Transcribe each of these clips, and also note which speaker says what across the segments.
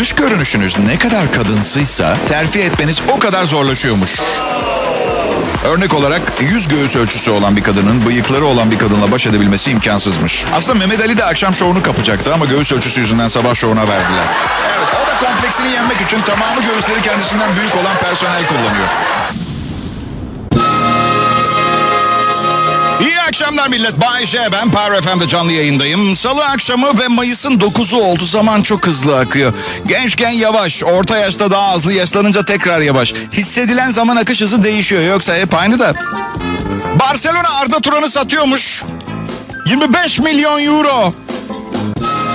Speaker 1: dış görünüşünüz ne kadar kadınsıysa terfi etmeniz o kadar zorlaşıyormuş. Örnek olarak yüz göğüs ölçüsü olan bir kadının bıyıkları olan bir kadınla baş edebilmesi imkansızmış. Aslında Mehmet Ali de akşam şovunu kapacaktı ama göğüs ölçüsü yüzünden sabah şovuna verdiler. Evet o da kompleksini yenmek için tamamı göğüsleri kendisinden büyük olan personel kullanıyor. Akşamlar millet. Bay J. Ben Power FM'de canlı yayındayım. Salı akşamı ve Mayıs'ın 9'u oldu. Zaman çok hızlı akıyor. Gençken yavaş, orta yaşta daha hızlı, yaşlanınca tekrar yavaş. Hissedilen zaman akış hızı değişiyor. Yoksa hep aynı da. Barcelona Arda Turan'ı satıyormuş. 25 milyon euro.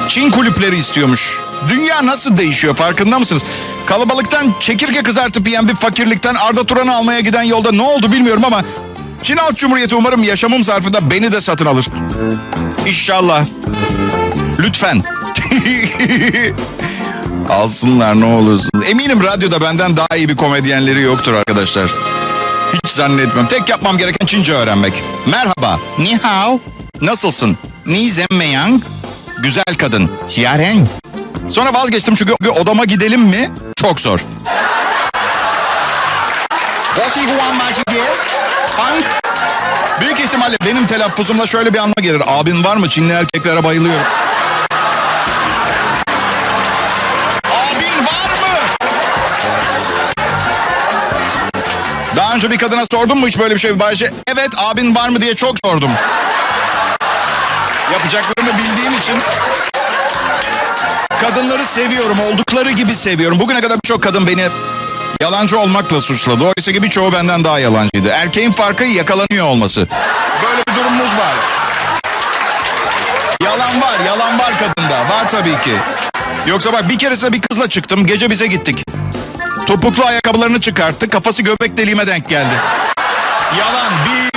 Speaker 1: Çin kulüpleri istiyormuş. Dünya nasıl değişiyor farkında mısınız? Kalabalıktan çekirge kızartıp yiyen bir fakirlikten Arda Turan'ı almaya giden yolda ne oldu bilmiyorum ama... Çin Halk Cumhuriyeti umarım yaşamım zarfında beni de satın alır. İnşallah. Lütfen. Alsınlar ne olursun. Eminim radyoda benden daha iyi bir komedyenleri yoktur arkadaşlar. Hiç zannetmem. Tek yapmam gereken Çince öğrenmek. Merhaba. Ni hao. Nasılsın? Ni zemmeyang. Güzel kadın. Yaren. Sonra vazgeçtim çünkü odama gidelim mi? Çok zor. Hank. Büyük ihtimalle benim telaffuzumla şöyle bir anlam gelir. Abin var mı? Çinli erkeklere bayılıyorum. Abin var mı? Daha önce bir kadına sordun mu hiç böyle bir şey Bayce? Evet abin var mı diye çok sordum. Yapacaklarını bildiğim için kadınları seviyorum. Oldukları gibi seviyorum. Bugüne kadar birçok kadın beni yalancı olmakla suçladı. Oysa ki birçoğu benden daha yalancıydı. Erkeğin farkı yakalanıyor olması. Böyle bir durumumuz var. Yalan var, yalan var kadında. Var tabii ki. Yoksa bak bir keresinde bir kızla çıktım. Gece bize gittik. Topuklu ayakkabılarını çıkarttı. Kafası göbek deliğime denk geldi. Yalan bir.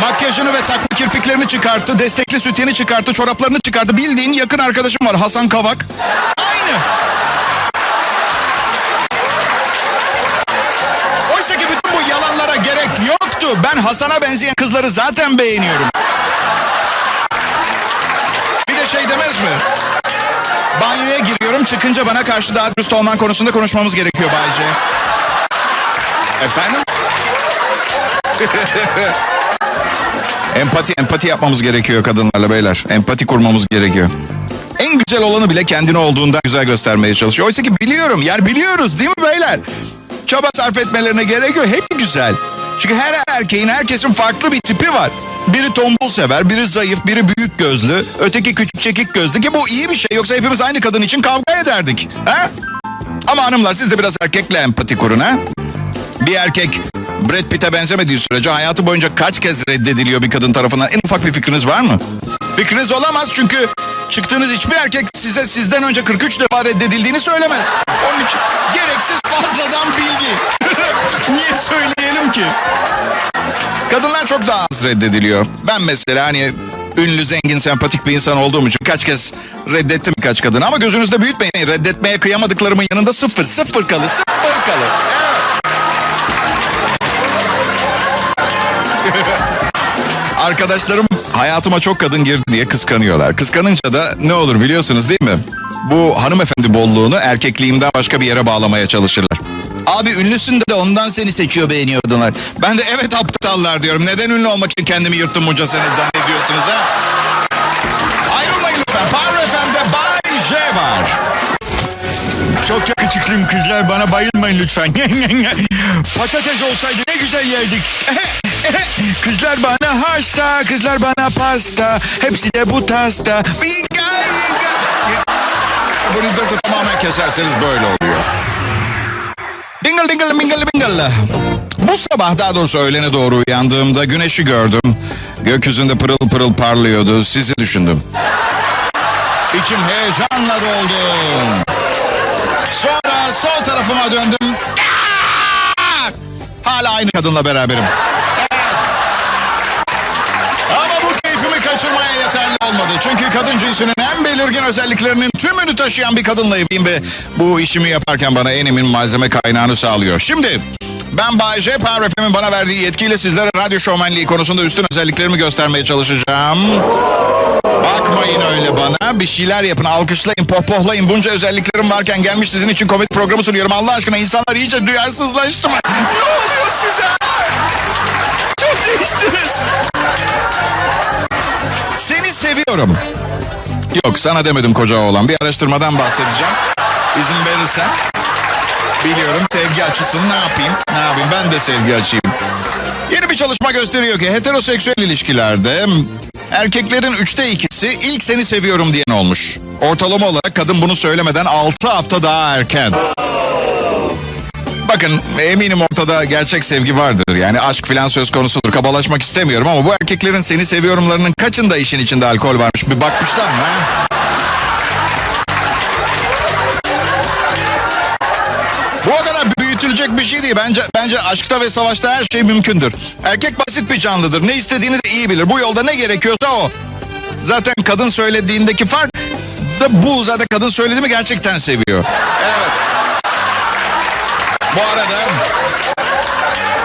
Speaker 1: Makyajını ve takma kirpiklerini çıkarttı. Destekli sütyeni çıkarttı. Çoraplarını çıkarttı. Bildiğin yakın arkadaşım var Hasan Kavak. Aynı. Ben Hasan'a benzeyen kızları zaten beğeniyorum. Bir de şey demez mi? Banyoya giriyorum çıkınca bana karşı daha dürüst olman konusunda konuşmamız gerekiyor Bayce. Efendim? empati, empati yapmamız gerekiyor kadınlarla beyler. Empati kurmamız gerekiyor. En güzel olanı bile kendini olduğundan güzel göstermeye çalışıyor. Oysa ki biliyorum, yani biliyoruz değil mi beyler? Çaba sarf etmelerine gerek yok. Hep güzel. Çünkü her erkeğin, herkesin farklı bir tipi var. Biri tombul sever, biri zayıf, biri büyük gözlü, öteki küçük çekik gözlü ki bu iyi bir şey. Yoksa hepimiz aynı kadın için kavga ederdik. Ha? Ama hanımlar siz de biraz erkekle empati kurun ha. Bir erkek Brad Pitt'e benzemediği sürece hayatı boyunca kaç kez reddediliyor bir kadın tarafından? En ufak bir fikriniz var mı? Fikriniz olamaz çünkü çıktığınız hiçbir erkek size sizden önce 43 defa reddedildiğini söylemez. Onun için gereksiz fazladan bilgi. Niye söyleyelim ki? Kadınlar çok daha az reddediliyor. Ben mesela hani ünlü, zengin, sempatik bir insan olduğum için kaç kez reddettim birkaç kadını. Ama gözünüzde büyütmeyin. Reddetmeye kıyamadıklarımın yanında sıfır, sıfır kalı, sıfır kalı. Arkadaşlarım hayatıma çok kadın girdi diye kıskanıyorlar. Kıskanınca da ne olur biliyorsunuz değil mi? Bu hanımefendi bolluğunu erkekliğimden başka bir yere bağlamaya çalışırlar. Abi ünlüsün de ondan seni seçiyor beğeniyordular. Ben de evet aptallar diyorum. Neden ünlü olmak için kendimi yırttım bunca sene zannediyorsunuz ha? Ayrılmayın lütfen. Power FM'de Bay J var. Çok yakışıklıyım kızlar bana bayılmayın lütfen. Patates olsaydı ne güzel yerdik. kızlar bana hasta, kızlar bana pasta. Hepsi de bu tasta. Bu ridder'ı tamamen keserseniz böyle oluyor. Dingle dingle mingle mingle. Bu sabah daha doğrusu öğlene doğru uyandığımda güneşi gördüm. Gökyüzünde pırıl pırıl parlıyordu. Sizi düşündüm. İçim heyecanla doldu. Sonra sol tarafıma döndüm. Aa! Hala aynı kadınla beraberim. Ama bu keyfimi kaçırmaya yeterli olmadı. Çünkü kadın cinsinin en belirgin özelliklerinin tümünü taşıyan bir kadınla evliyim ve bu işimi yaparken bana en emin malzeme kaynağını sağlıyor. Şimdi ben Bay J. Power bana verdiği yetkiyle sizlere radyo şovmenliği konusunda üstün özelliklerimi göstermeye çalışacağım. Bakmayın öyle bana. Bir şeyler yapın, alkışlayın, pohpohlayın. Bunca özelliklerim varken gelmiş sizin için komedi programı sunuyorum. Allah aşkına insanlar iyice duyarsızlaştı mı? Ne oluyor size? Çok değiştiniz. Seni seviyorum. Yok sana demedim koca oğlan. Bir araştırmadan bahsedeceğim. İzin verirsen. Biliyorum sevgi açısın ne yapayım? Ne yapayım ben de sevgi açayım. Yeni bir çalışma gösteriyor ki heteroseksüel ilişkilerde erkeklerin üçte ikisi ilk seni seviyorum diyen olmuş. Ortalama olarak kadın bunu söylemeden 6 hafta daha erken. Bakın eminim ortada gerçek sevgi vardır. Yani aşk filan söz konusudur. Kabalaşmak istemiyorum ama bu erkeklerin seni seviyorumlarının kaçında işin içinde alkol varmış? Bir bakmışlar mı? Kadar büyütülecek bir şey değil. Bence bence aşkta ve savaşta her şey mümkündür. Erkek basit bir canlıdır. Ne istediğini de iyi bilir. Bu yolda ne gerekiyorsa o. Zaten kadın söylediğindeki fark da bu. Zaten kadın söyledi mi gerçekten seviyor. Evet. Bu arada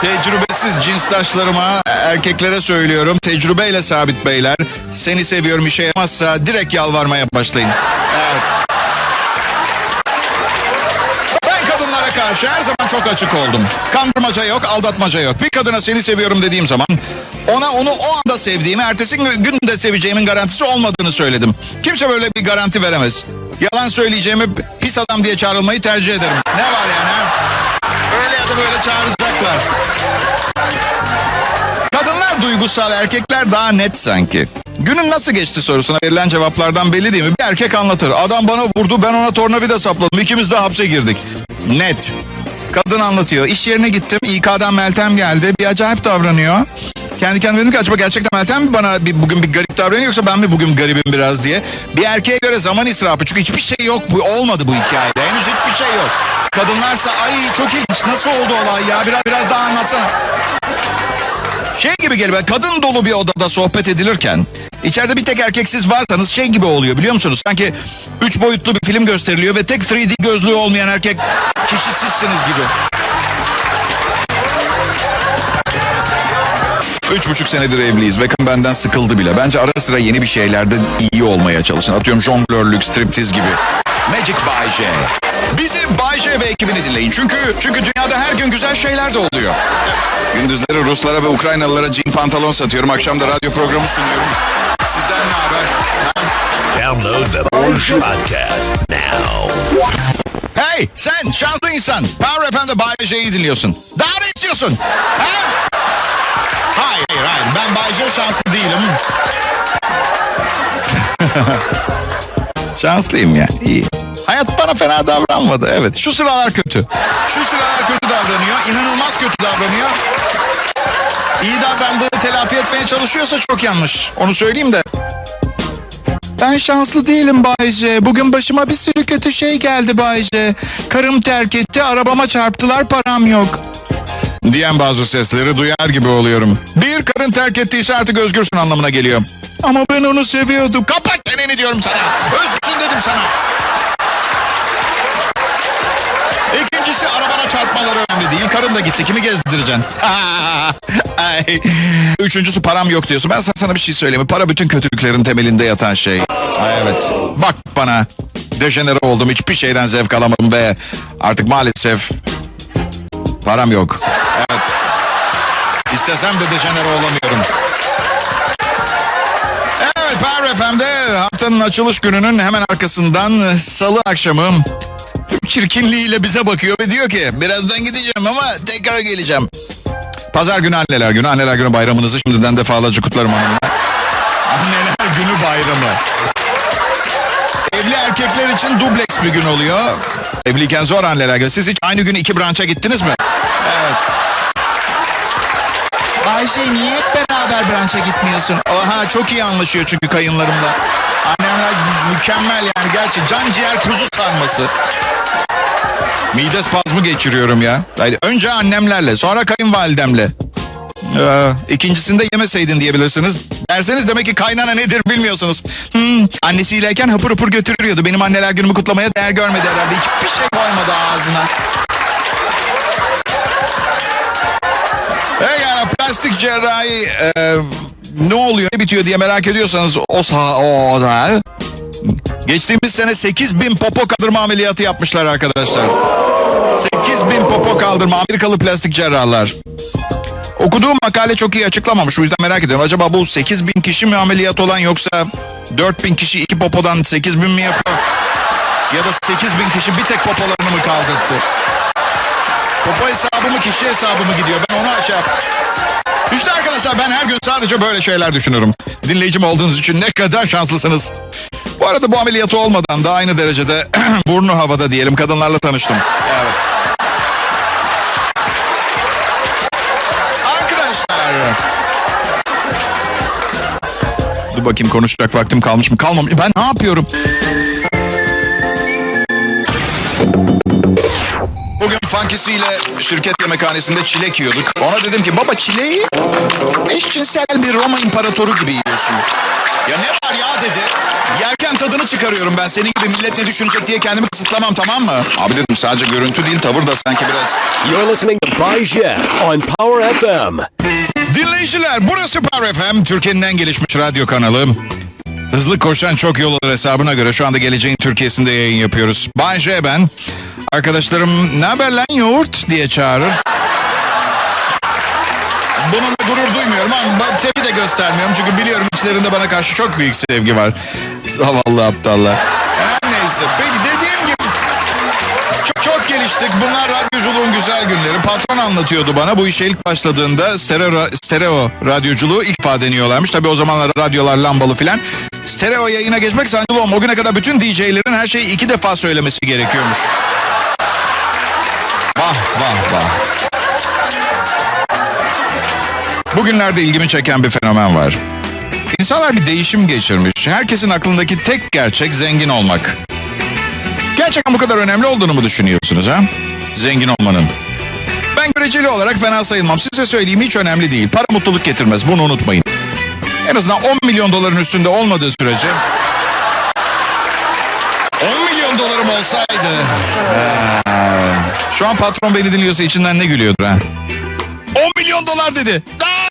Speaker 1: tecrübesiz cinsdaşlarıma, erkeklere söylüyorum. Tecrübeyle sabit beyler. Seni seviyorum işe yaramazsa direkt yalvarmaya başlayın. Karşı her zaman çok açık oldum. Kandırmaca yok, aldatmaca yok. Bir kadına seni seviyorum dediğim zaman ona onu o anda sevdiğimi, ertesi gün de seveceğimin garantisi olmadığını söyledim. Kimse böyle bir garanti veremez. Yalan söyleyeceğimi pis adam diye çağrılmayı tercih ederim. Ne var yani? Öyle ya da böyle çağıracaklar. Kadınlar duygusal, erkekler daha net sanki. Günün nasıl geçti sorusuna verilen cevaplardan belli değil mi? Bir erkek anlatır. Adam bana vurdu, ben ona tornavida sapladım. İkimiz de hapse girdik. Net. Kadın anlatıyor. İş yerine gittim. İK'dan Meltem geldi. Bir acayip davranıyor. Kendi kendime dedim ki acaba gerçekten Meltem mi bana bir, bugün bir garip davranıyor yoksa ben mi bugün garibim biraz diye. Bir erkeğe göre zaman israfı. Çünkü hiçbir şey yok. Bu olmadı bu hikayede. Henüz hiçbir şey yok. Kadınlarsa ay çok ilginç nasıl oldu olay ya biraz biraz daha anlatsana. Şey gibi geliyor kadın dolu bir odada sohbet edilirken içeride bir tek erkeksiz varsanız şey gibi oluyor biliyor musunuz? Sanki üç boyutlu bir film gösteriliyor ve tek 3D gözlüğü olmayan erkek kişi sizsiniz gibi. Üç buçuk senedir evliyiz kadın benden sıkıldı bile. Bence ara sıra yeni bir şeylerde iyi olmaya çalışın. Atıyorum jonglörlük, striptiz gibi. Magic Bay J. Bizi Bay J ve ekibini dinleyin. Çünkü çünkü dünyada her gün güzel şeyler de oluyor. Gündüzleri Ruslara ve Ukraynalılara jean pantolon satıyorum. Akşam da radyo programı sunuyorum. Sizden ne haber?
Speaker 2: Download the podcast now.
Speaker 1: Hey sen şanslı insan. Power FM'de Bay J'yi dinliyorsun. Daha ne istiyorsun? Ha? Hayır hayır ben Bay J şanslı değilim. Şanslıyım ya iyi. Hayat bana fena davranmadı evet. Şu sıralar kötü. Şu sıralar kötü davranıyor. İnanılmaz kötü davranıyor. İyi davrandığını telafi etmeye çalışıyorsa çok yanlış. Onu söyleyeyim de. Ben şanslı değilim Bayce. Bugün başıma bir sürü kötü şey geldi Bayce. Karım terk etti, arabama çarptılar, param yok. Diyen bazı sesleri duyar gibi oluyorum. Bir karın terk ettiyse artık özgürsün anlamına geliyor. Ama ben onu seviyordum. Kapat çeneni diyorum sana. Özgürsün dedim sana. İkincisi arabana çarpmaları önemli değil. Karın da gitti. Kimi gezdireceksin? Üçüncüsü param yok diyorsun. Ben sana, bir şey söyleyeyim? Para bütün kötülüklerin temelinde yatan şey. Ay, evet. Bak bana. Dejenere oldum. Hiçbir şeyden zevk alamadım ve artık maalesef param yok. Evet. İstesem de dejenere olamıyorum. Power FM'de haftanın açılış gününün hemen arkasından salı akşamı çirkinliğiyle bize bakıyor ve diyor ki birazdan gideceğim ama tekrar geleceğim. Pazar günü anneler günü. Anneler günü bayramınızı şimdiden defalarca kutlarım hanımlar. Anneler günü bayramı. Evli erkekler için dubleks bir gün oluyor. Evliyken zor anneler günü. Siz hiç aynı gün iki branşa gittiniz mi? Ayşe niye hep beraber branşa gitmiyorsun? Oha çok iyi anlaşıyor çünkü kayınlarımla. Annemler mükemmel yani gerçi can ciğer kuzu sarması. Mide spazmı geçiriyorum ya. Yani önce annemlerle sonra kayınvalidemle. Ee, ikincisinde yemeseydin diyebilirsiniz. Derseniz demek ki kaynana nedir bilmiyorsunuz. Hmm, annesiyleyken hapır hapır götürüyordu. Benim anneler günümü kutlamaya değer görmedi herhalde. Hiçbir şey koymadı ağzına. Yani plastik cerrahi e, ne oluyor ne bitiyor diye merak ediyorsanız o sağ o da. Geçtiğimiz sene 8 bin popo kaldırma ameliyatı yapmışlar arkadaşlar. 8 bin popo kaldırma Amerikalı plastik cerrahlar. Okuduğum makale çok iyi açıklamamış. O yüzden merak ediyorum. Acaba bu 8 bin kişi mi ameliyat olan yoksa 4 bin kişi iki popodan 8 bin mi yapıyor? Ya da 8 bin kişi bir tek popolarını mı kaldırdı? Popo hesabı mı kişi hesabı mı gidiyor? Ben onu açar. İşte arkadaşlar ben her gün sadece böyle şeyler düşünürüm. Dinleyicim olduğunuz için ne kadar şanslısınız. Bu arada bu ameliyatı olmadan da aynı derecede burnu havada diyelim kadınlarla tanıştım. Evet. Arkadaşlar. Dur bakayım konuşacak vaktim kalmış mı? Kalmamış. Ben ne yapıyorum? Bugün Funkisi'yle şirket yemekhanesinde çilek yiyorduk. Ona dedim ki baba çileği eşcinsel bir Roma imparatoru gibi yiyorsun. Ya ne var ya dedi. Yerken tadını çıkarıyorum ben. Senin gibi millet ne düşünecek diye kendimi kısıtlamam tamam mı? Abi dedim sadece görüntü değil tavır da sanki biraz.
Speaker 3: You're listening to Bay J on Power FM.
Speaker 1: Dinleyiciler burası Power FM. Türkiye'nin en gelişmiş radyo kanalı. Hızlı koşan çok yol alır hesabına göre şu anda geleceğin Türkiye'sinde yayın yapıyoruz. Bay J ben. Arkadaşlarım ne haber lan yoğurt diye çağırır. Bununla gurur duymuyorum ama tepki de göstermiyorum. Çünkü biliyorum içlerinde bana karşı çok büyük sevgi var. Zavallı aptallar. Her neyse. Peki geliştik. Bunlar radyoculuğun güzel günleri. Patron anlatıyordu bana. Bu işe ilk başladığında stereo, stereo radyoculuğu ilk defa deniyorlarmış. Tabii o zamanlar radyolar lambalı filan. Stereo yayına geçmek sancılı. O güne kadar bütün DJ'lerin her şeyi iki defa söylemesi gerekiyormuş. Vah vah vah. Bugünlerde ilgimi çeken bir fenomen var. İnsanlar bir değişim geçirmiş. Herkesin aklındaki tek gerçek zengin olmak. Gerçekten bu kadar önemli olduğunu mu düşünüyorsunuz ha? Zengin olmanın. Ben göreceli olarak fena sayılmam. Size söyleyeyim hiç önemli değil. Para mutluluk getirmez. Bunu unutmayın. En azından 10 milyon doların üstünde olmadığı sürece... 10 milyon dolarım olsaydı... Şu an patron beni dinliyorsa içinden ne gülüyordur ha? 10 milyon dolar dedi.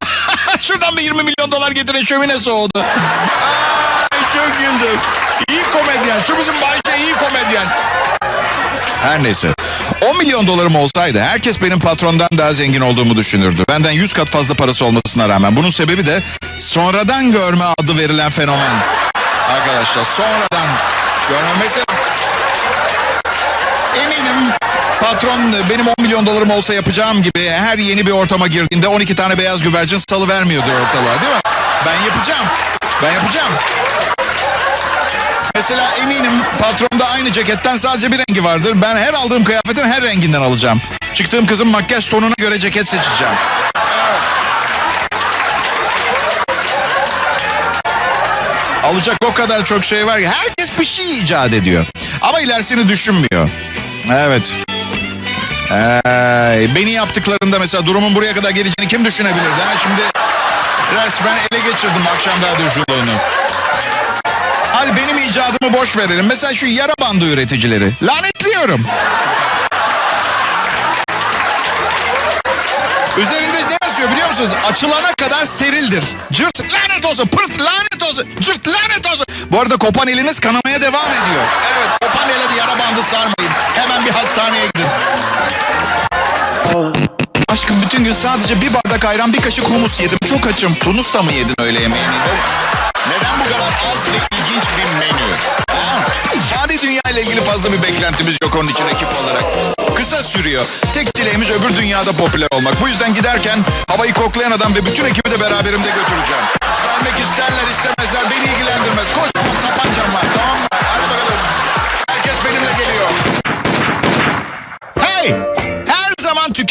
Speaker 1: Şuradan bir 20 milyon dolar getirin şömine soğudu. Ay, çok güldüm. İyi komedyen. Şu bizim Bayce iyi komedyen. Her neyse. 10 milyon dolarım olsaydı herkes benim patrondan daha zengin olduğumu düşünürdü. Benden 100 kat fazla parası olmasına rağmen. Bunun sebebi de sonradan görme adı verilen fenomen. Arkadaşlar sonradan görme. Mesela eminim patron benim 10 milyon dolarım olsa yapacağım gibi her yeni bir ortama girdiğinde 12 tane beyaz güvercin salı vermiyordur ortalığa değil mi? Ben yapacağım. Ben yapacağım. Mesela eminim patronda aynı ceketten sadece bir rengi vardır. Ben her aldığım kıyafetin her renginden alacağım. Çıktığım kızın makyaj tonuna göre ceket seçeceğim. Alacak o kadar çok şey var ki herkes bir şey icat ediyor. Ama ilerisini düşünmüyor. Evet. Ee, beni yaptıklarında mesela durumun buraya kadar geleceğini kim düşünebilirdi? Ha? Şimdi resmen ele geçirdim akşam radyoculuğunu. Hadi benim icadımı boş verelim. Mesela şu yara bandı üreticileri. Lanetliyorum. Üzerinde ne yazıyor biliyor musunuz? Açılana kadar sterildir. Cırt lanet olsun, pırt lanet olsun, cırt lanet olsun. Bu arada kopan eliniz kanamaya devam ediyor. Evet, kopan ele de yara bandı sarmayın. Hemen bir hastaneye gidin. Aşkım bütün gün sadece bir bardak ayran, bir kaşık humus yedim. Çok açım. Tunus da mı yedin öğle yemeğini? Neden bu kadar az ve ilginç bir menü? Fani dünya ile ilgili fazla bir beklentimiz yok onun için ekip olarak. Kısa sürüyor. Tek dileğimiz öbür dünyada popüler olmak. Bu yüzden giderken havayı koklayan adam ve bütün ekibi de beraberimde götüreceğim. Gelmek isterler istemezler beni ilgilendirmez. Koş tabancam var tamam mı?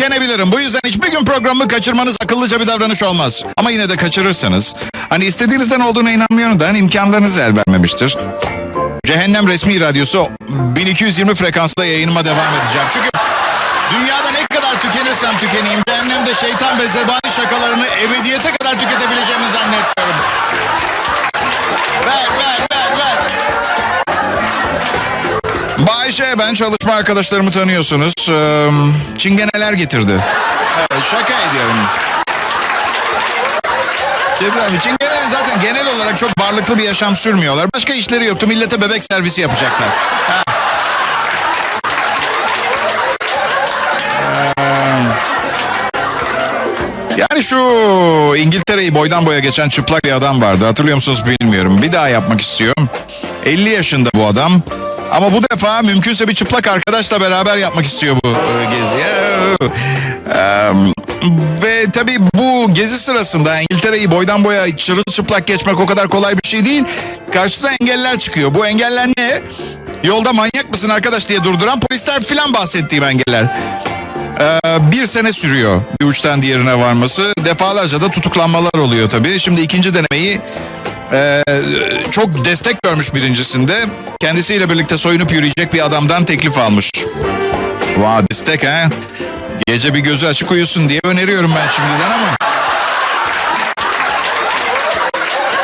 Speaker 1: Tükenebilirim. Bu yüzden hiçbir gün programımı kaçırmanız akıllıca bir davranış olmaz. Ama yine de kaçırırsanız, hani istediğinizden olduğuna inanmıyorum da hani imkanlarınız el vermemiştir. Cehennem Resmi Radyosu 1220 frekansla yayınıma devam edeceğim. Çünkü dünyada ne kadar tükenirsem tükeneyim, cehennemde şeytan ve zebani şakalarını ebediyete kadar tüketebileceğimi zannetmiyorum. Bayşe ben çalışma arkadaşlarımı tanıyorsunuz. Ee, çingeneler getirdi. Evet, şaka ediyorum. Cebim için genel, zaten genel olarak çok varlıklı bir yaşam sürmüyorlar. Başka işleri yoktu. Millete bebek servisi yapacaklar. Yani şu İngiltere'yi boydan boya geçen çıplak bir adam vardı. Hatırlıyor musunuz bilmiyorum. Bir daha yapmak istiyorum. 50 yaşında bu adam. Ama bu defa mümkünse bir çıplak arkadaşla beraber yapmak istiyor bu e, gezi. Ee, ve tabii bu gezi sırasında İngiltere'yi boydan boya çırılçıplak geçmek o kadar kolay bir şey değil. Karşısına engeller çıkıyor. Bu engeller ne? Yolda manyak mısın arkadaş diye durduran polisler filan bahsettiğim engeller. Ee, bir sene sürüyor bir uçtan diğerine varması. Defalarca da tutuklanmalar oluyor tabii. Şimdi ikinci denemeyi e, çok destek görmüş birincisinde. Kendisiyle birlikte soyunup yürüyecek bir adamdan teklif almış. Vay destek ha. Gece bir gözü açık uyusun diye öneriyorum ben şimdiden ama.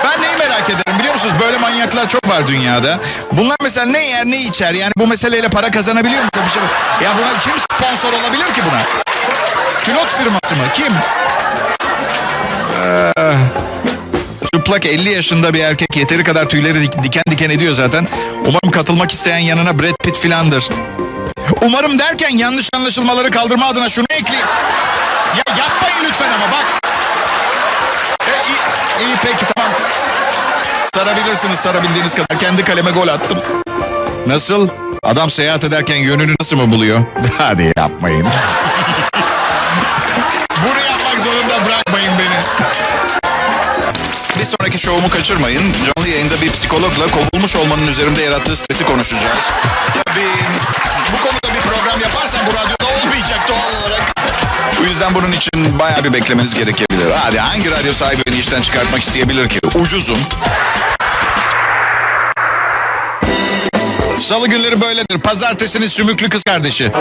Speaker 1: Ben neyi merak ederim biliyor musunuz? Böyle manyaklar çok var dünyada. Bunlar mesela ne yer ne içer? Yani bu meseleyle para kazanabiliyor mu? Bir şey. Ya buna kim sponsor olabilir ki buna? Külot firması mı? Kim? Ee, çıplak 50 yaşında bir erkek yeteri kadar tüyleri dik- diken diken ediyor zaten. Umarım katılmak isteyen yanına Brad Pitt filandır. Umarım derken yanlış anlaşılmaları kaldırma adına şunu ekleyeyim. Ya yapmayın lütfen ama bak. E, iyi, iyi peki tamam. Sarabilirsiniz sarabildiğiniz kadar. Kendi kaleme gol attım. Nasıl? Adam seyahat ederken yönünü nasıl mı buluyor? Hadi yapmayın. Bunu yapmak zorunda bırakmayın beni. Sonraki şovumu kaçırmayın. Canlı yayında bir psikologla kovulmuş olmanın üzerimde yarattığı stresi konuşacağız. Bir, bu konuda bir program yaparsam bu radyoda olmayacak doğal olarak. Bu yüzden bunun için bayağı bir beklemeniz gerekebilir. Hadi hangi radyo sahibi beni işten çıkartmak isteyebilir ki? Ucuzum. Salı günleri böyledir. Pazartesinin sümüklü kız kardeşi.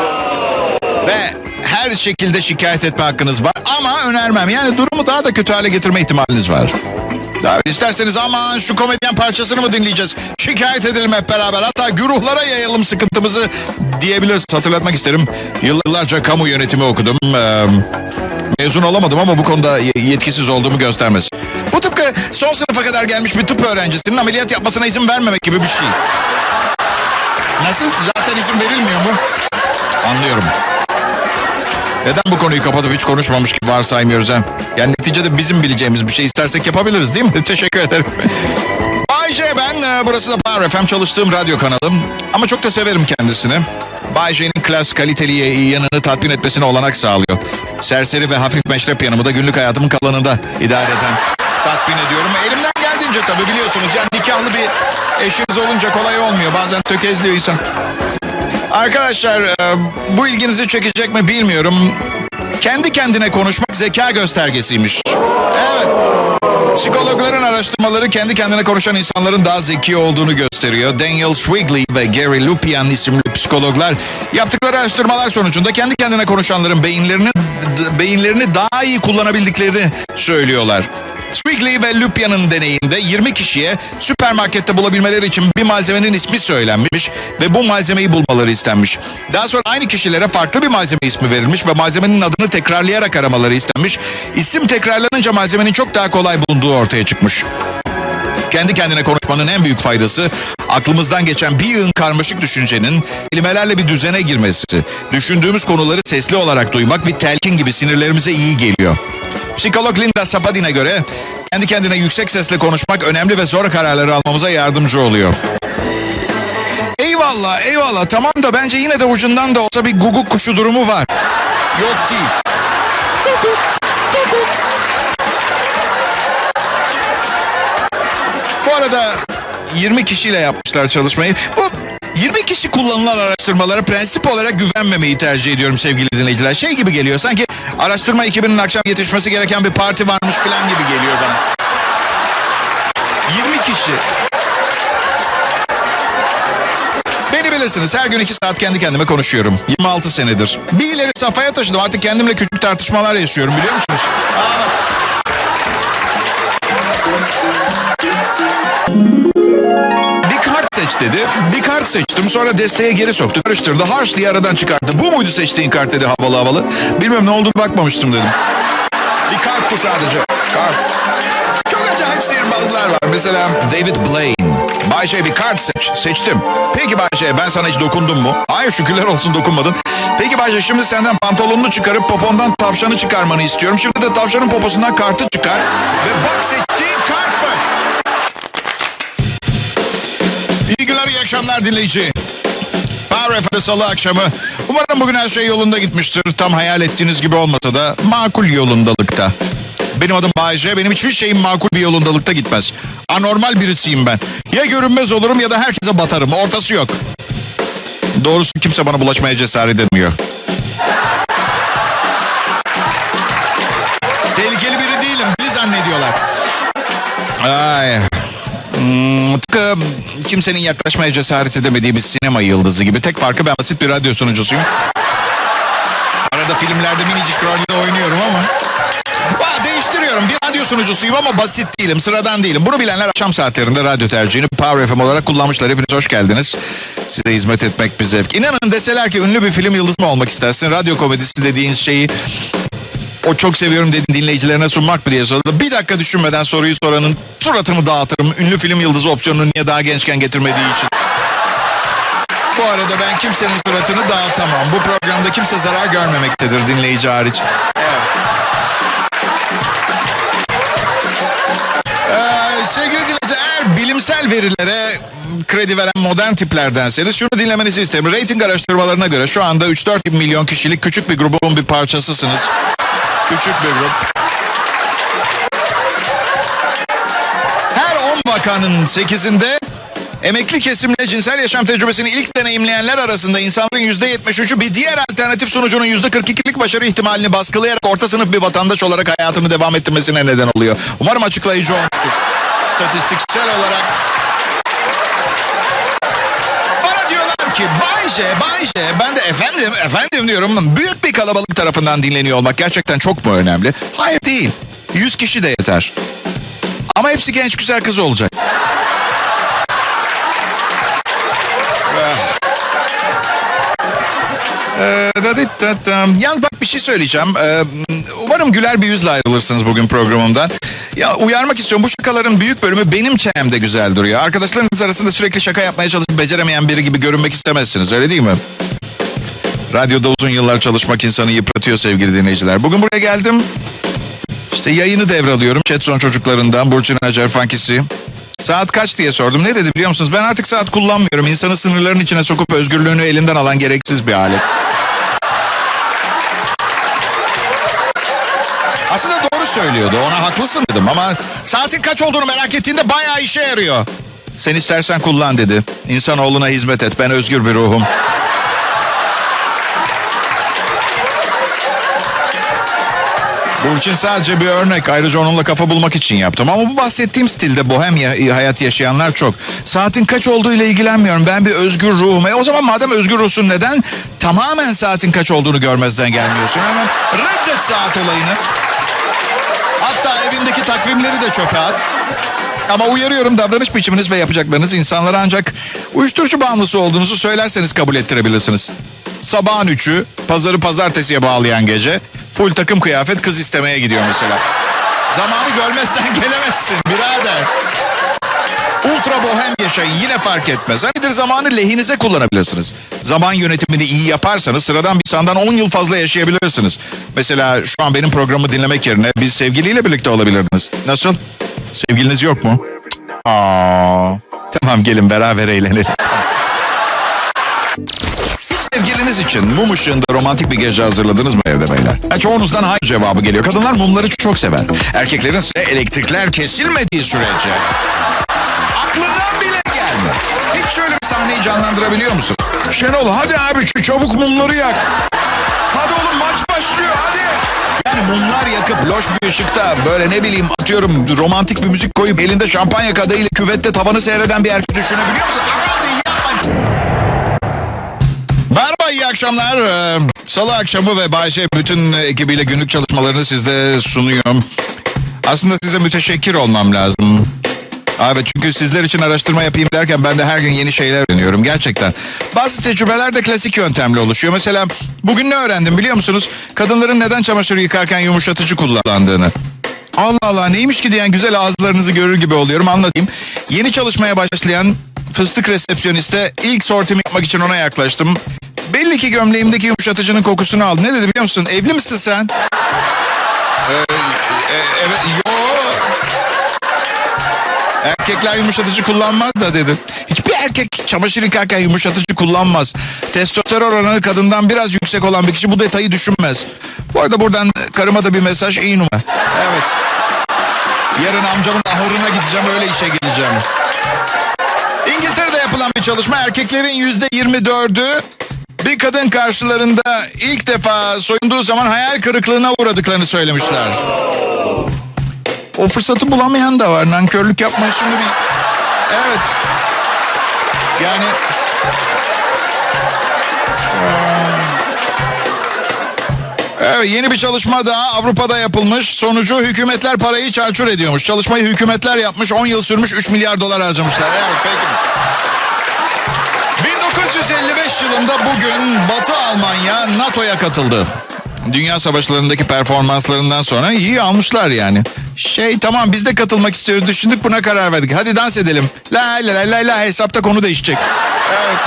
Speaker 1: Ve her şekilde şikayet etme hakkınız var. Ama önermem. Yani durumu daha da kötü hale getirme ihtimaliniz var. Daha isterseniz aman şu komedyen parçasını mı dinleyeceğiz? Şikayet edelim hep beraber. Hatta güruhlara yayalım sıkıntımızı diyebiliriz. Hatırlatmak isterim. Yıllarca kamu yönetimi okudum. Ee, mezun olamadım ama bu konuda ye- yetkisiz olduğumu göstermez. Bu tıpkı son sınıfa kadar gelmiş bir tıp öğrencisinin ameliyat yapmasına izin vermemek gibi bir şey. Nasıl? Zaten izin verilmiyor mu? Anlıyorum. Neden bu konuyu kapatıp hiç konuşmamış gibi varsaymıyoruz ha? Yani neticede bizim bileceğimiz bir şey istersek yapabiliriz değil mi? Teşekkür ederim. Bay J ben. Ee, Burası da Power FM çalıştığım radyo kanalım. Ama çok da severim kendisini. Bay J'nin klas kaliteli yanını tatmin etmesine olanak sağlıyor. Serseri ve hafif meşrep yanımı da günlük hayatımın kalanında idare eden tatmin ediyorum. Elimden geldiğince tabii biliyorsunuz. Yani nikahlı bir eşiniz olunca kolay olmuyor. Bazen tökezliyor insan. Arkadaşlar e, bu ilginizi çekecek mi bilmiyorum. Kendi kendine konuşmak zeka göstergesiymiş. Evet. Psikologların araştırmaları kendi kendine konuşan insanların daha zeki olduğunu gösteriyor. Daniel Swigley ve Gary Lupian isimli psikologlar yaptıkları araştırmalar sonucunda kendi kendine konuşanların beyinlerini beyinlerini daha iyi kullanabildiklerini söylüyorlar. Swigley ve Lupian'ın deneyinde 20 kişiye süpermarkette bulabilmeleri için bir malzemenin ismi söylenmiş ve bu malzemeyi bulmaları istenmiş. Daha sonra aynı kişilere farklı bir malzeme ismi verilmiş ve malzemenin adını tekrarlayarak aramaları istenmiş. İsim tekrarlanınca malzemenin çok daha kolay bulunduğu ortaya çıkmış. Kendi kendine konuşmanın en büyük faydası aklımızdan geçen bir yığın karmaşık düşüncenin kelimelerle bir düzene girmesi. Düşündüğümüz konuları sesli olarak duymak bir telkin gibi sinirlerimize iyi geliyor. Psikolog Linda Sapadin'e göre kendi kendine yüksek sesle konuşmak önemli ve zor kararları almamıza yardımcı oluyor. Eyvallah eyvallah tamam da bence yine de ucundan da olsa bir guguk kuşu durumu var. Yok değil. Bu arada 20 kişiyle yapmışlar çalışmayı. Bu 20 kişi kullanılan araştırmalara prensip olarak güvenmemeyi tercih ediyorum sevgili dinleyiciler. Şey gibi geliyor sanki araştırma ekibinin akşam yetişmesi gereken bir parti varmış falan gibi geliyor bana. 20 kişi. Beni bilirsiniz her gün 2 saat kendi kendime konuşuyorum. 26 senedir. Bir ileri safhaya taşıdım artık kendimle küçük tartışmalar yaşıyorum biliyor musunuz? Aa. Seç dedi. Bir kart seçtim. Sonra desteğe geri soktu. Karıştırdı. Harsh diye aradan çıkarttı. Bu muydu seçtiğin kart dedi havalı havalı. Bilmiyorum ne olduğunu bakmamıştım dedim. Bir karttı sadece. Kart. Acayip sihirbazlar var. Mesela David Blaine. Bayşe bir kart seç. Seçtim. Peki Bayşe ben sana hiç dokundum mu? Hayır şükürler olsun dokunmadın. Peki Bayşe şimdi senden pantolonunu çıkarıp popondan tavşanı çıkarmanı istiyorum. Şimdi de tavşanın poposundan kartı çıkar. Ve bak seçtiğin akşamlar dinleyici. Power FM'de salı akşamı. Umarım bugün her şey yolunda gitmiştir. Tam hayal ettiğiniz gibi olmasa da makul yolundalıkta. Benim adım Bayece. Benim hiçbir şeyim makul bir yolundalıkta gitmez. Anormal birisiyim ben. Ya görünmez olurum ya da herkese batarım. Ortası yok. Doğrusu kimse bana bulaşmaya cesaret etmiyor. Tehlikeli biri değilim. Beni zannediyorlar. Ay. Hmm, tıpkı kimsenin yaklaşmaya cesaret edemediği bir sinema yıldızı gibi. Tek farkı ben basit bir radyo sunucusuyum. Arada filmlerde minicik rolde oynuyorum ama. Aa, değiştiriyorum. Bir radyo sunucusuyum ama basit değilim, sıradan değilim. Bunu bilenler akşam saatlerinde radyo tercihini Power FM olarak kullanmışlar. Hepiniz hoş geldiniz. Size hizmet etmek bir zevk. İnanın deseler ki ünlü bir film yıldızı mı olmak istersin? Radyo komedisi dediğin şeyi o çok seviyorum dediğin dinleyicilerine sunmak diye sordu. Bir dakika düşünmeden soruyu soranın suratımı dağıtırım. Ünlü film yıldızı opsiyonunu niye daha gençken getirmediği için. Bu arada ben kimsenin suratını dağıtamam. Bu programda kimse zarar görmemektedir dinleyici hariç. Evet. Ee, sevgili dinleyici eğer bilimsel verilere kredi veren modern tiplerdenseniz şunu dinlemenizi isterim. Rating araştırmalarına göre şu anda 3-4 milyon kişilik küçük bir grubun bir parçasısınız. Küçük bir grup. Her 10 bakanın 8'inde emekli kesimle cinsel yaşam tecrübesini ilk deneyimleyenler arasında insanların %73'ü bir diğer alternatif sunucunun %42'lik başarı ihtimalini baskılayarak orta sınıf bir vatandaş olarak hayatını devam ettirmesine neden oluyor. Umarım açıklayıcı olmuştur. Statistiksel olarak bana diyorlar ki Bayce, Bayce. Ben de efendim, efendim diyorum. Büyük bir kalabalık tarafından dinleniyor olmak gerçekten çok mu önemli? Hayır değil. 100 kişi de yeter. Ama hepsi genç güzel kız olacak. Ee. Yalnız bak bir şey söyleyeceğim. Ee, umarım güler bir yüzle ayrılırsınız bugün programımdan. Ya uyarmak istiyorum. Bu şakaların büyük bölümü benim çenemde güzel duruyor. Arkadaşlarınız arasında sürekli şaka yapmaya çalışıp beceremeyen biri gibi görünmek istemezsiniz. Öyle değil mi? Radyoda uzun yıllar çalışmak insanı yıpratıyor sevgili dinleyiciler. Bugün buraya geldim. İşte yayını devralıyorum. Chatson çocuklarından Burçin Acar Fankisi. Saat kaç diye sordum. Ne dedi biliyor musunuz? Ben artık saat kullanmıyorum. İnsanı sınırların içine sokup özgürlüğünü elinden alan gereksiz bir alet. Aslında doğru söylüyordu. Ona haklısın dedim ama saatin kaç olduğunu merak ettiğinde bayağı işe yarıyor. Sen istersen kullan dedi. İnsanoğluna hizmet et. Ben özgür bir ruhum. Bu için sadece bir örnek. Ayrıca onunla kafa bulmak için yaptım. Ama bu bahsettiğim stilde bohem ya- hayat yaşayanlar çok. Saatin kaç olduğu ile ilgilenmiyorum. Ben bir özgür ruhum. E o zaman madem özgür ruhsun neden tamamen saatin kaç olduğunu görmezden gelmiyorsun? Hemen reddet saat olayını. Hatta evindeki takvimleri de çöpe at. Ama uyarıyorum davranış biçiminiz ve yapacaklarınız insanlara ancak uyuşturucu bağımlısı olduğunuzu söylerseniz kabul ettirebilirsiniz. Sabahın üçü, pazarı pazartesiye bağlayan gece, full takım kıyafet kız istemeye gidiyor mesela. Zamanı görmezden gelemezsin birader. Ultra bohem yaşayın yine fark etmez. Hanidir zamanı lehinize kullanabilirsiniz. Zaman yönetimini iyi yaparsanız sıradan bir insandan 10 yıl fazla yaşayabilirsiniz. Mesela şu an benim programı dinlemek yerine bir sevgiliyle birlikte olabilirdiniz. Nasıl? Sevgiliniz yok mu? Aa, tamam gelin beraber eğlenelim. Sevgiliniz için mum ışığında romantik bir gece hazırladınız mı evde beyler? Ha, çoğunuzdan hayır cevabı geliyor. Kadınlar mumları çok sever. Erkeklerin ise elektrikler kesilmediği sürece aklından bile gelmez. Hiç şöyle bir sahneyi canlandırabiliyor musun? Şenol hadi abi şu çabuk mumları yak. Hadi oğlum maç başlıyor hadi. Yani mumlar yakıp loş bir ışıkta böyle ne bileyim atıyorum romantik bir müzik koyup elinde şampanya kadehıyla küvette tavanı seyreden bir erkek düşünebiliyor musun? Merhaba iyi akşamlar. Ee, Salı akşamı ve Bayşe bütün ekibiyle günlük çalışmalarını sizde sunuyorum. Aslında size müteşekkir olmam lazım. Evet çünkü sizler için araştırma yapayım derken ben de her gün yeni şeyler öğreniyorum gerçekten. Bazı tecrübeler de klasik yöntemle oluşuyor. Mesela bugün ne öğrendim biliyor musunuz? Kadınların neden çamaşır yıkarken yumuşatıcı kullandığını. Allah Allah neymiş ki diyen güzel ağızlarınızı görür gibi oluyorum anlatayım. Yeni çalışmaya başlayan fıstık resepsiyoniste ilk sortimi yapmak için ona yaklaştım. Belli ki gömleğimdeki yumuşatıcının kokusunu aldı. Ne dedi biliyor musun? Evli misin sen? Ee, e, evet, yo. Erkekler yumuşatıcı kullanmaz da dedi. Hiçbir erkek çamaşır yıkarken yumuşatıcı kullanmaz. Testosteron oranı kadından biraz yüksek olan bir kişi bu detayı düşünmez. Bu arada buradan karıma da bir mesaj iyi numara. Evet. Yarın amcamın ahırına gideceğim öyle işe geleceğim. İngiltere'de yapılan bir çalışma erkeklerin yüzde 24'ü bir kadın karşılarında ilk defa soyunduğu zaman hayal kırıklığına uğradıklarını söylemişler. O fırsatı bulamayan da var. Nankörlük yapmayın şimdi bir... Evet. Yani... Evet yeni bir çalışma daha Avrupa'da yapılmış. Sonucu hükümetler parayı çarçur ediyormuş. Çalışmayı hükümetler yapmış. 10 yıl sürmüş 3 milyar dolar harcamışlar. Evet peki. 1955 yılında bugün Batı Almanya NATO'ya katıldı. Dünya savaşlarındaki performanslarından sonra iyi almışlar yani. Şey tamam biz de katılmak istiyoruz düşündük buna karar verdik. Hadi dans edelim. La la la la la hesapta konu değişecek. Evet.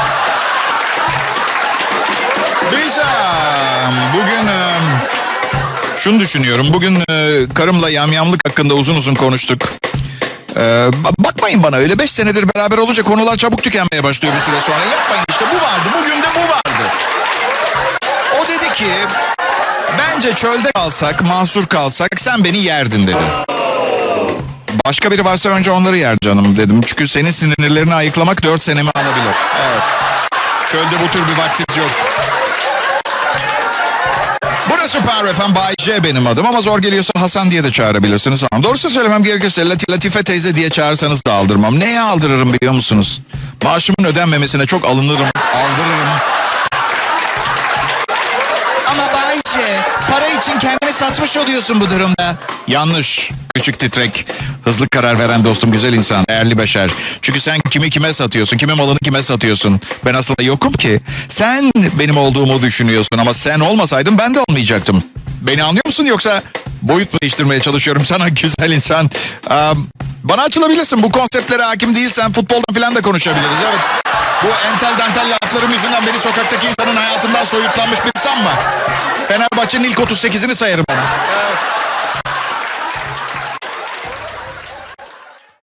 Speaker 1: Em, bugün em, şunu düşünüyorum. Bugün e, karımla yamyamlık hakkında uzun uzun konuştuk. Ee, ba- bakmayın bana öyle 5 senedir beraber olunca konular çabuk tükenmeye başlıyor bir süre sonra. Yapmayın işte bu vardı bugün de bu vardı. O dedi ki bence çölde kalsak mahsur kalsak sen beni yerdin dedi. Başka biri varsa önce onları yer canım dedim. Çünkü senin sinirlerini ayıklamak 4 senemi alabilir. Evet. Çölde bu tür bir vaktiniz yok. Burası Power FM. Bay J benim adım ama zor geliyorsa Hasan diye de çağırabilirsiniz. Doğrusu söylemem gerekirse Lat- Latife teyze diye çağırsanız da aldırmam. Neye aldırırım biliyor musunuz? Maaşımın ödenmemesine çok alınırım, aldırırım. İçin kendini satmış oluyorsun bu durumda. Yanlış. Küçük titrek. Hızlı karar veren dostum güzel insan. Değerli beşer. Çünkü sen kimi kime satıyorsun? Kimin malını kime satıyorsun? Ben aslında yokum ki. Sen benim olduğumu düşünüyorsun ama sen olmasaydın ben de olmayacaktım. Beni anlıyor musun yoksa boyut değiştirmeye çalışıyorum sana güzel insan? Am, bana açılabilirsin. Bu konseptlere hakim değilsen futboldan falan da konuşabiliriz. Evet. Bu entel dantel laflarım yüzünden beni sokaktaki insanın hayatından soyutlanmış bir sanma. Fenerbahçe'nin ilk 38'ini sayarım bana. Evet.